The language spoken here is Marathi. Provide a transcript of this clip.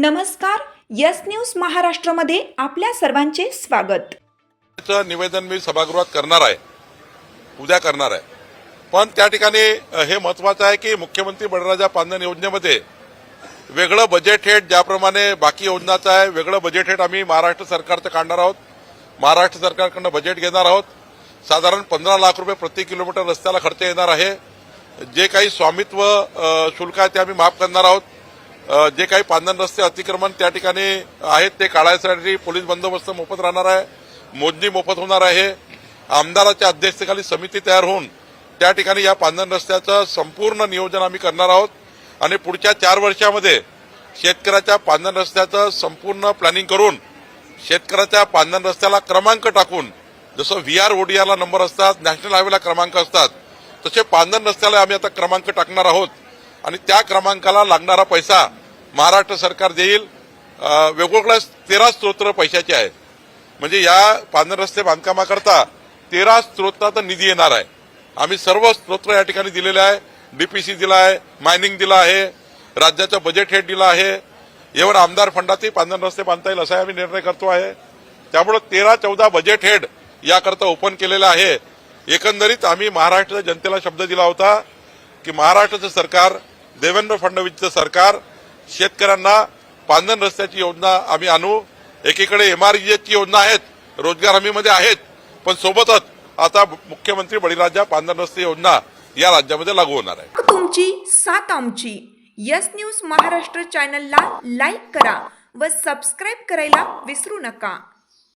नमस्कार यस न्यूज महाराष्ट्रामध्ये आपल्या सर्वांचे स्वागत. निवेदन मी सभागृहात करणार आहे. उद्या करणार आहे. पण त्या ठिकाणी हे महत्वाचं आहे की मुख्यमंत्री बळीराजा पांधन योजनेमध्ये वेगळं बजेट हेट ज्याप्रमाणे बाकी योजनाचं आहे वेगळं बजेट हेट आम्ही महाराष्ट्र सरकारचं काढणार आहोत. महाराष्ट्र सरकारकडनं बजेट घेणार आहोत. साधारण पंधरा लाख रुपये प्रति किलोमीटर रस्त्याला खर्च येणार आहे. जे काही स्वामित्व शुल्क आहे ते आम्ही माफ करणार आहोत. जे काही पांधन रस्ते अतिक्रमण त्या ठिकाणी आहेत ते काढायसाठी पोलीस बंदोबस्त मोफत राहणार आहे मोजणी मोफत होणार आहे. आमदाराच्या अध्यक्षतेखाली समिती तयार होऊन त्या ठिकाणी या पांधन रस्त्याचं संपूर्ण नियोजन आम्ही करणार आहोत. आणि पुढच्या चार वर्षामध्ये शेतकऱ्याच्या पांधन रस्त्याचं संपूर्ण प्लॅनिंग करून शेतकऱ्याच्या पांधन रस्त्याला क्रमांक टाकून जसं व्ही आर ओडीआरला नंबर असतात नॅशनल हायवेला क्रमांक असतात तसे पांधन रस्त्याला आम्ही आता क्रमांक टाकणार आहोत. आणि त्या क्रमांकाला लागणारा पैसा महाराष्ट्र सरकार देईल वेगवेगळ्या तेरा स्त्रोत्र पैशाचे आहेत. म्हणजे या पांढर रस्ते बांधकामाकरता तेरा स्त्रोताचा निधी येणार आहे. आम्ही सर्व स्त्रोत्र या ठिकाणी दिलेले आहे. डीपीसी दिला आहे मायनिंग दिला आहे राज्याचं बजेट हेड दिलं आहे. एवढ आमदार फंडातही पांढर रस्ते बांधता येईल असा आम्ही निर्णय करतो आहे. त्यामुळे तेरा चौदा बजेट हेड याकरता ओपन केलेलं आहे. एकंदरीत आम्ही महाराष्ट्र जनतेला शब्द दिला होता की महाराष्ट्राचं सरकार देवेंद्र फडणवीसचं सरकार शेतकऱ्यांना पांधन रस्त्याची योजना आम्ही आणू. एकीकडे एमआरजीएसची योजना आहेत रोजगार हमीमध्ये आहेत पण सोबतच आता मुख्यमंत्री बळीराजा पांधन रस्ते योजना या राज्यामध्ये लागू होणार आहे. तुमची सात आमची. यस न्यूज महाराष्ट्र चॅनलला लाईक करा व सबस्क्राईब करायला विसरू नका.